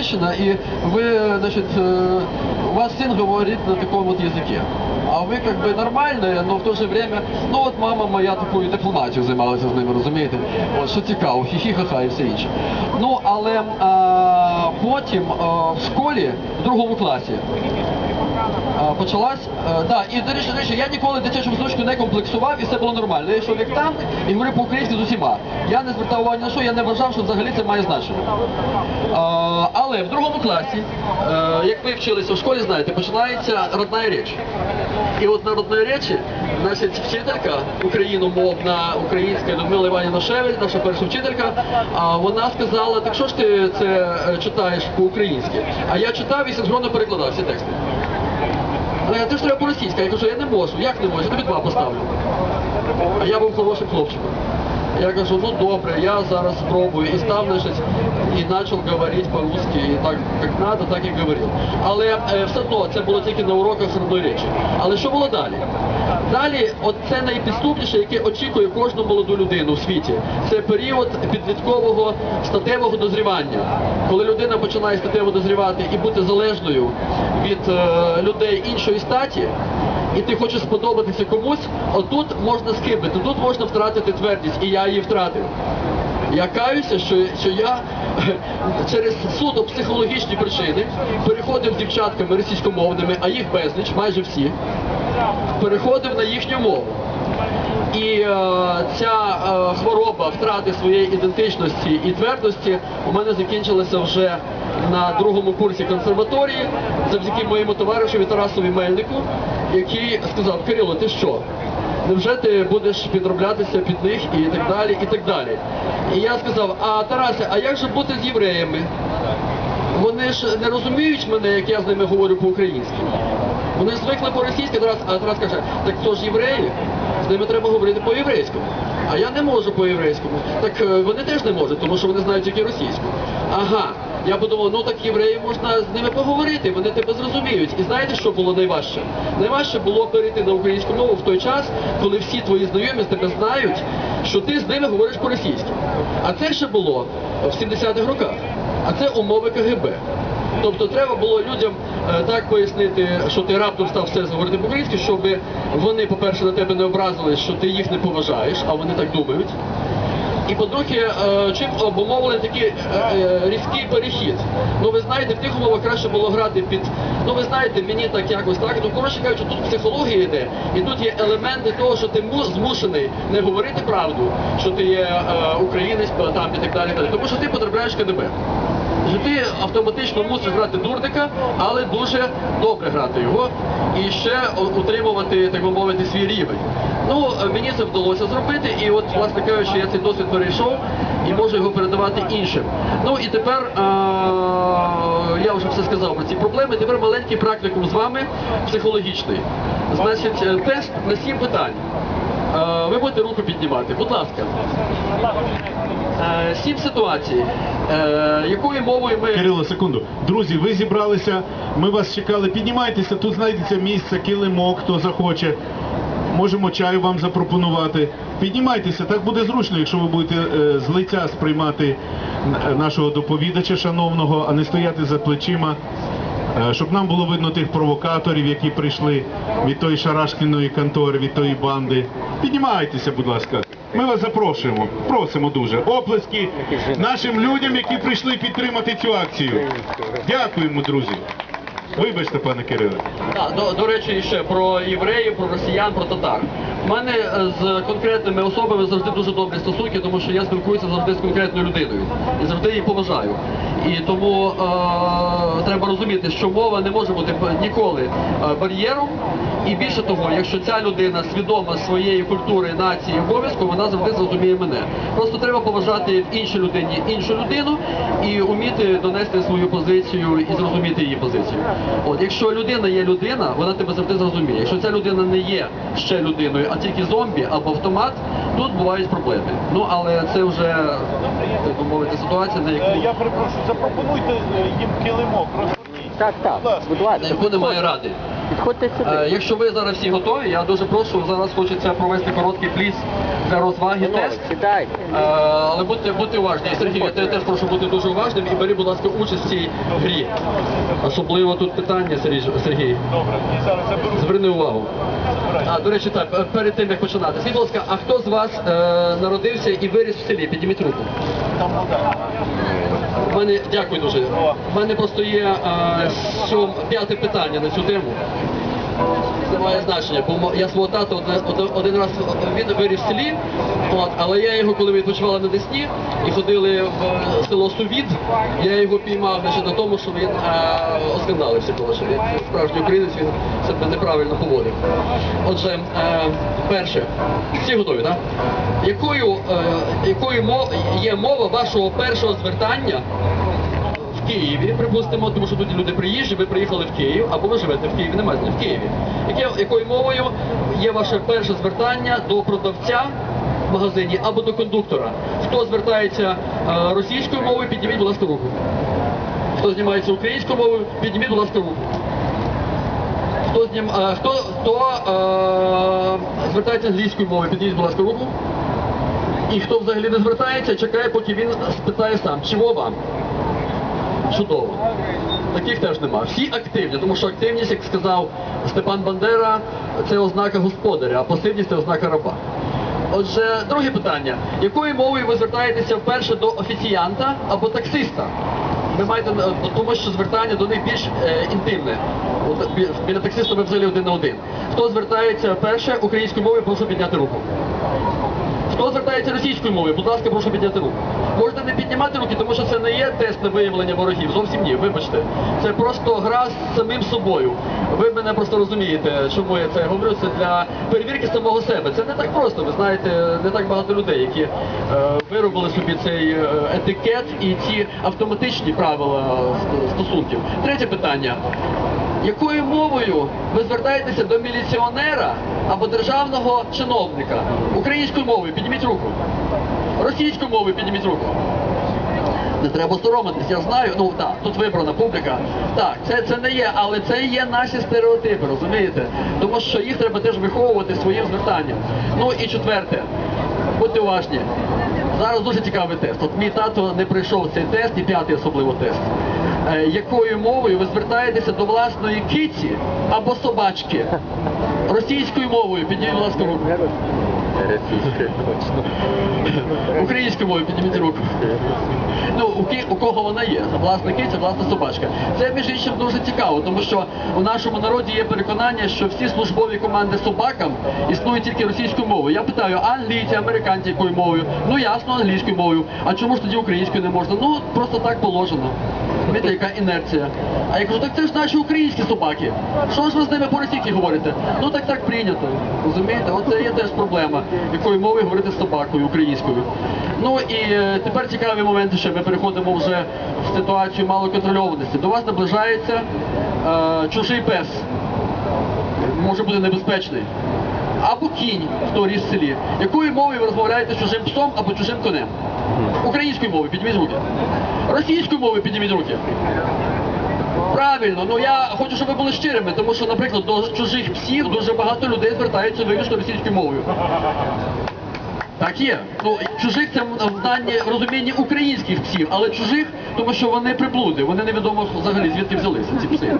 женщина, и вы, значит, э, у вас сын говорит на таком вот языке. А ви как бы нормальне, але в то же время, ну от мама моя такою дипломатією займалася з ними, розумієте? От що цікаво, хі-хі-ха-ха і все інше. Ну але а, потім а, в школі, в другому класі, а, почалась. е, да, і до речі, до речі, я ніколи дитячу садочку не комплексував і все було нормально. Я йшов як танк і говорив по-українськи з усіма. Я не звертав увагу ні на що, я не вважав, що взагалі це має значення. А, але в другому класі, е, як ви вчилися в школі, знаєте, починається родна річ. І от на родної речі, значить, вчителька україномовна, українська Людмила Іванівна Шевель, наша перша вчителька, вона сказала, так що ж ти це е, читаєш по-українськи? А я читав і синхронно перекладав всі тексти. Вона каже, ти ж треба по-російськи. Я кажу, я не можу. Як не можу? Я тобі два поставлю. А я був хорошим хлопчиком. Я кажу, ну добре, я зараз спробую. І став, значить, і почав говорити по-русски. І так, як треба, так і говорив. Але е, все одно це було тільки на уроках родної речі. Але що було далі? Далі, от це найпідступніше, яке очікує кожну молоду людину в світі. Це період підліткового статевого дозрівання. Коли людина починає статево дозрівати і бути залежною від е, людей іншої статі, і ти хочеш сподобатися комусь, отут можна скибити, тут можна втратити твердість, і я її втратив. Я каюся, що, що я через суто психологічні причини переходив з дівчатками російськомовними, а їх безліч, майже всі, переходив на їхню мову. І е, ця е, хвороба втрати своєї ідентичності і твердості у мене закінчилася вже на другому курсі консерваторії завдяки моєму товаришеві Тарасові Мельнику, який сказав, Кирило, ти що? Невже ти будеш підроблятися під них і так далі, і так далі. І я сказав, а Тарасе, а як же бути з євреями? Вони ж не розуміють мене, як я з ними говорю по-українськи. Вони звикли по-російськи, а Тарас каже, так то ж євреї, з ними треба говорити по-єврейському. А я не можу по-єврейському. Так е, вони теж не можуть, тому що вони знають тільки російську. Ага. Я подумав, ну так євреї можна з ними поговорити, вони тебе зрозуміють. І знаєте, що було найважче? Найважче було перейти на українську мову в той час, коли всі твої знайомі з тебе знають, що ти з ними говориш по-російськи. А це ще було в 70-х роках. А це умови КГБ. Тобто треба було людям е, так пояснити, що ти раптом став все говорити по-українськи, щоб вони, по-перше, на тебе не образили, що ти їх не поважаєш, а вони так думають. І по-друге, е, чим обумовлений такий е, е, різкий перехід. Ну ви знаєте, в тих умовах краще було грати під, ну ви знаєте, мені так якось так. Ну коротше кажучи, тут психологія йде, і тут є елементи того, що ти му- змушений не говорити правду, що ти є українець там і так далі. Тому що ти потрапляєш КДБ. Що ти автоматично мусиш грати дурника, але дуже добре грати його і ще утримувати, так би мовити, свій рівень. Ну, мені це вдалося зробити, і от, власне кажучи, я цей досвід перейшов і можу його передавати іншим. Ну і тепер е- я вже все сказав про ці проблеми. Тепер маленький практикум з вами психологічний. Значить, е, тест на сім питань. Е, Ви будете руку піднімати, будь ласка. Е, Сім ситуацій. Е, Якою мовою ми Кирило, секунду. Друзі, ви зібралися, ми вас чекали. Піднімайтеся, тут знайдеться місце, килимок, хто захоче. Можемо чаю вам запропонувати. Піднімайтеся, так буде зручно, якщо ви будете з лиця сприймати нашого доповідача шановного, а не стояти за плечима. Е, Щоб нам було видно тих провокаторів, які прийшли від тої шарашкіної контори, від тої банди. Піднімайтеся, будь ласка. Ми вас запрошуємо. Просимо дуже. Оплески нашим людям, які прийшли підтримати цю акцію. Дякуємо, друзі. Вибачте, пане Кириле. До, до речі, ще про євреїв, про росіян, про татар. У мене е, з конкретними особами завжди дуже добрі стосунки, тому що я спілкуюся завжди з конкретною людиною і завжди її поважаю. І тому е, треба розуміти, що мова не може бути ніколи е, бар'єром. І більше того, якщо ця людина свідома своєї культури, нації, обов'язку, вона завжди зрозуміє мене. Просто треба поважати в іншій людині іншу людину і вміти донести свою позицію і зрозуміти її позицію. От, якщо людина є людина, вона тебе завжди зрозуміє. Якщо ця людина не є ще людиною, а тільки зомбі або автомат, тут бувають проблеми. Ну але це вже так би мовити ситуація, на Е, яку Я перепрошую, запропонуйте е, їм килимок, розгорніть. Так, так, Будь ласка. на яку немає ради. Підходьте Е, сюди. Якщо ви зараз всі готові, я дуже прошу, зараз хочеться провести короткий пліс для розваги тест. сідайте. Е, Але будьте, будьте уважні. Сергій, я тебе теж прошу бути дуже уважним і бери, будь ласка, участь в цій грі. Особливо тут питання, Сергій. Добре, і зараз. Зверни увагу. А, до речі, так, е, перед тим як починати. Скажіть, будь ласка, а хто з вас е, народився і виріс в селі? Підніміть руку. Мене дякую дуже. У мене просто є е, сьом, п'яте питання на цю тему. Це має значення, бо я свого тата один, один, раз він виріс в селі, от, але я його, коли ми відпочивали на Десні і ходили в село Сувід, я його піймав значить, на тому, що він е, оскандалився, коли що він справжній українець, він себе неправильно поводив. Отже, е, перше, всі готові, так? Якою, е, якою мов, є мова вашого першого звертання Києві, припустимо, тому що тут люди приїжджі, ви приїхали в Київ, або ви живете в Києві, немає в Києві. Яке, якою мовою є ваше перше звертання до продавця в магазині або до кондуктора? Хто звертається е, російською мовою, підніміть, будь ласка, руку. Хто знімається українською мовою, підніміть, будь ласка, руку. Хто, знім, е, хто, хто е, звертається англійською мовою, підніміть, будь ласка, руку. І хто взагалі не звертається, чекає, поки він спитає сам, чого вам? Чудово. Таких теж нема. Всі активні, тому що активність, як сказав Степан Бандера, це ознака господаря, а пасивність це ознака раба. Отже, друге питання. Якою мовою ви звертаєтеся вперше до офіціянта або таксиста? Ви маєте, е, тому що звертання до них більш е, інтимне. От, бі- біля таксиста ви взагалі один на один. Хто звертається вперше українською мовою, прошу підняти руку. Хто звертається російською мовою, будь ласка, прошу підняти руку. Можете не піднімати руки, тому що це не є тест на виявлення ворогів. Зовсім ні, вибачте. Це просто гра з самим собою. Ви мене просто розумієте, чому я це говорю. Це для перевірки самого себе. Це не так просто. Ви знаєте, не так багато людей, які е, виробили собі цей е, етикет і ці автоматичні правила стосунків. Третє питання. Якою мовою ви звертаєтеся до міліціонера або державного чиновника? Українською мовою підніміть руку. Російською мовою підніміть руку. Не треба соромитись, я знаю. Ну так, тут вибрана публіка. Так, це, це не є, але це є наші стереотипи, розумієте? Тому що їх треба теж виховувати своїм звертанням. Ну і четверте, будьте уважні. Зараз дуже цікавий тест. От мій тато не пройшов цей тест, і п'ятий особливо тест. Е, якою мовою ви звертаєтеся до власної киці або собачки? Російською мовою, підніміть, будь ласка, руку. Українською мовою підніміть руку. Ну, у, ки- у кого вона є? Власна киця, власна собачка. Це між іншим дуже цікаво, тому що у нашому народі є переконання, що всі службові команди собакам існують тільки російською мовою. Я питаю, англійці, американці якою мовою? Ну ясно, англійською мовою. А чому ж тоді українською не можна? Ну просто так положено. Знаєте, яка інерція. А я кажу, так це ж наші українські собаки. Що ж ви з ними по-російськи говорите? Ну так так прийнято. Розумієте? Оце є теж проблема, якою мовою говорити з собакою українською. Ну і е, тепер цікаві моменти, що ми переходимо вже в ситуацію малоконтрольованості. До вас наближається е, чужий пес. Може бути небезпечний. Або кінь, хто ріс в селі. Якою мовою ви розмовляєте з чужим псом або чужим конем? Українською мовою підніміть руки. Російською мовою підніміть руки. Правильно, ну я хочу, щоб ви були щирими, тому що, наприклад, до чужих псів дуже багато людей звертаються виключно російською мовою. Так є. Ну, чужих це в дані розумінні українських псів, але чужих, тому що вони приблуди, вони невідомо взагалі звідки взялися ці пси.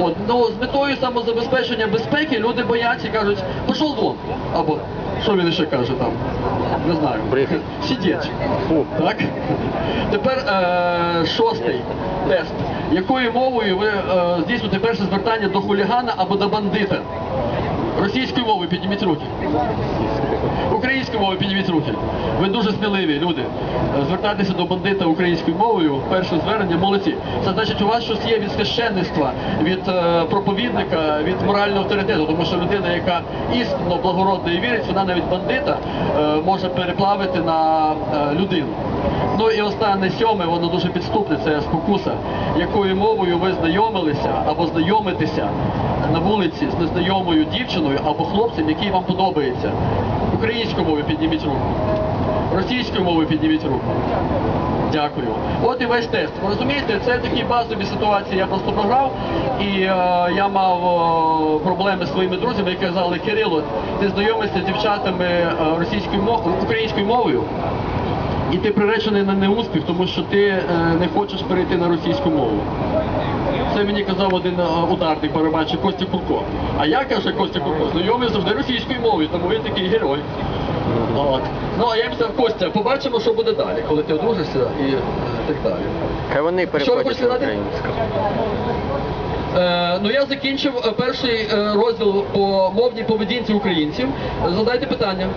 От, ну, з метою самозабезпечення безпеки люди бояться і кажуть, пішов вон. Або що він ще каже там? Не знаю. Сидіть. Так? Тепер е, шостий тест. Якою мовою ви е, здійснюєте перше звертання до хулігана або до бандита? Російською мовою підніміть руки. Українською мовою підніміть руки. Ви дуже сміливі люди. Звертатися до бандита українською мовою, перше звернення, молодці. Це значить, у вас щось є від священництва, від е, проповідника, від морального авторитету, тому що людина, яка істинно благородна і вірить, вона навіть бандита е, може переплавити на е, людину. Ну і останнє сьоме, воно дуже підступне, це спокуса. Якою мовою ви знайомилися або знайомитеся на вулиці з незнайомою дівчиною або хлопцем, який вам подобається. Українською мовою підніміть руку. Російською мовою підніміть руку. Дякую. От і весь тест. Ви розумієте, це такі базові ситуації. Я просто програв, і е, я мав о, проблеми з своїми друзями, які казали, Кирило, ти знайомишся з дівчатами е, російською мовою, українською мовою. І ти приречений на неуспіх, тому що ти е, не хочеш перейти на російську мову. Це мені казав один е, ударник барабанщик Костя Курко. А я каже Костя Курко, знайомий завжди російською мовою, тому він такий герой. От. Ну а я їм сказав, Костя, побачимо, що буде далі, коли ти одружишся і е, так далі. Хай вони переходять на українську. Е, ну я закінчив перший розділ по мовній поведінці українців. Задайте питання.